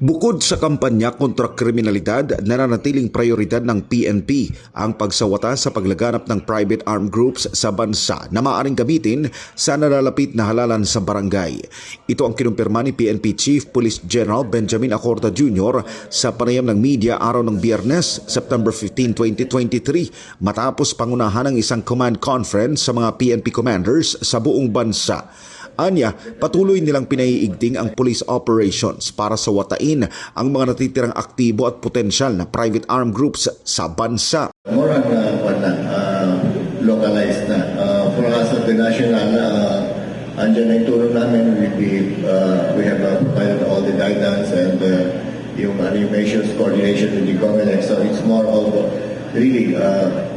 Bukod sa kampanya kontra kriminalidad, nananatiling prioridad ng PNP ang pagsawata sa paglaganap ng private armed groups sa bansa na maaaring gamitin sa nalalapit na halalan sa barangay. Ito ang kinumpirma ni PNP Chief Police General Benjamin Acorda Jr. sa panayam ng media araw ng Biyernes, September 15, 2023 matapos pangunahan ng isang command conference sa mga PNP commanders sa buong bansa. Anya, patuloy nilang pinaiigting ang police operations para sawatain ang mga natitirang aktibo at potensyal na private armed groups sa bansa. More on uh, na, uh, localized na. Uh, for us at the national, uh, andyan na yung namin. We, uh, we have uh, provided all the guidance and uh, yung measures coordination with the government. So it's more of really uh,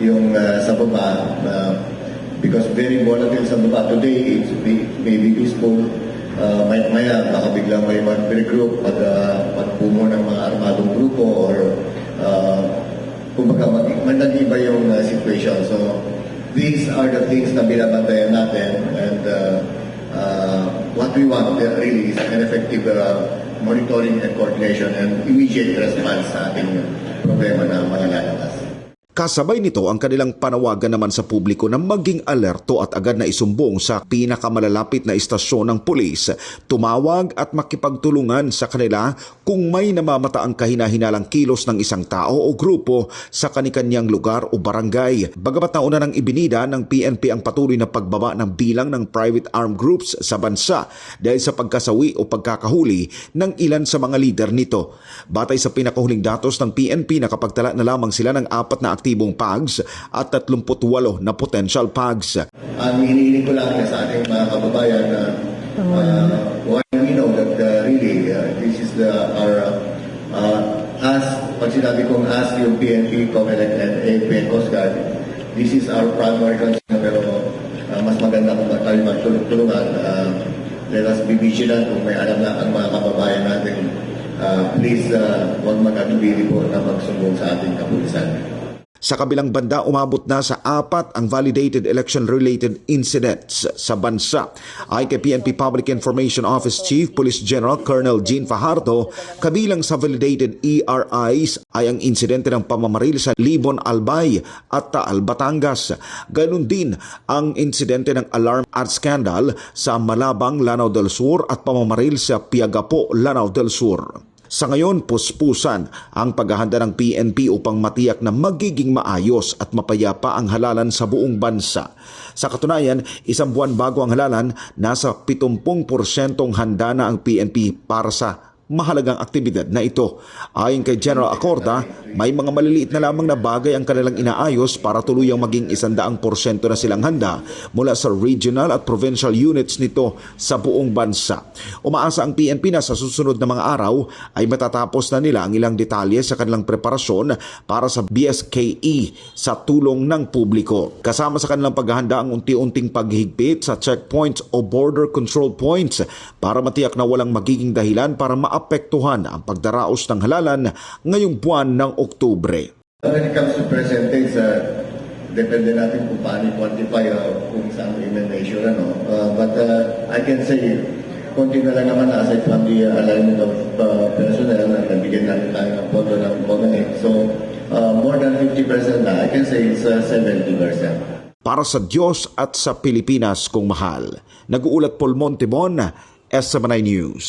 yung uh, sa baba uh, because very volatile sa baba. Today, it's may, may be peaceful. Uh, may, maya, baka biglang may mag-regroup pag, uh, pagpumo ng mga armadong grupo or uh, kumbaga mag, mag-iba yung uh, situation. So, these are the things na binabantayan natin and uh, uh, what we want uh, really is an effective uh, monitoring and coordination and immediate response sa ating problema na mga. Kasabay nito ang kanilang panawagan naman sa publiko na maging alerto at agad na isumbong sa pinakamalalapit na istasyon ng pulis, tumawag at makipagtulungan sa kanila kung may namamataang kahinahinalang kilos ng isang tao o grupo sa kanikanyang lugar o barangay. Bagamat nauna ng ibinida ng PNP ang patuloy na pagbaba ng bilang ng private armed groups sa bansa dahil sa pagkasawi o pagkakahuli ng ilan sa mga lider nito. Batay sa pinakahuling datos ng PNP nakapagtala na lamang sila ng apat na aktibong PAGs at 38 na potential PAGs. Ang hinihiling ko lang sa ating mga kababayan na uh, one, we know that uh, really uh, this is the our uh, uh, as pag sinabi kong as yung PNP, COMELEC and AFP Coast Guard, this is our primary concern pero uh, mas maganda kung tayo magtulungan. Uh, let us be vigilant kung may alam na ang mga kababayan natin. Uh, please, uh, huwag mag-atubili po na magsumbong sa ating kapulisan. Sa kabilang banda, umabot na sa apat ang validated election-related incidents sa bansa. Ay kay PNP Public Information Office Chief Police General Colonel Jean Fajardo, kabilang sa validated ERIs ay ang insidente ng pamamaril sa Libon Albay at Taal, Batangas. Ganon din ang insidente ng alarm at scandal sa Malabang, Lanao del Sur at pamamaril sa Piagapo, Lanao del Sur. Sa ngayon, puspusan ang paghahanda ng PNP upang matiyak na magiging maayos at mapayapa ang halalan sa buong bansa. Sa katunayan, isang buwan bago ang halalan, nasa 70% handa na ang PNP para sa mahalagang aktibidad na ito. Ayon kay General Acorda, may mga maliliit na lamang na bagay ang kanilang inaayos para tuluyang maging isandaang porsyento na silang handa mula sa regional at provincial units nito sa buong bansa. Umaasa ang PNP na sa susunod na mga araw ay matatapos na nila ang ilang detalye sa kanilang preparasyon para sa BSKE sa tulong ng publiko. Kasama sa kanilang paghahanda ang unti-unting paghigpit sa checkpoints o border control points para matiyak na walang magiging dahilan para maapektuhan ang pagdaraos ng halalan ngayong buwan ng Oktubre. When it comes to percentage, uh, depende natin kung paano quantify uh, kung saan mo i-measure. Ano. Uh, but uh, I can say, konti na lang naman aside from the uh, alignment of uh, personnel na nabigyan natin tayo ng pondo ng COMELEC. So, uh, more than 50% na. I can say it's uh, 70%. Para sa Diyos at sa Pilipinas kung mahal. Nag-uulat Paul Montemon, S79 News.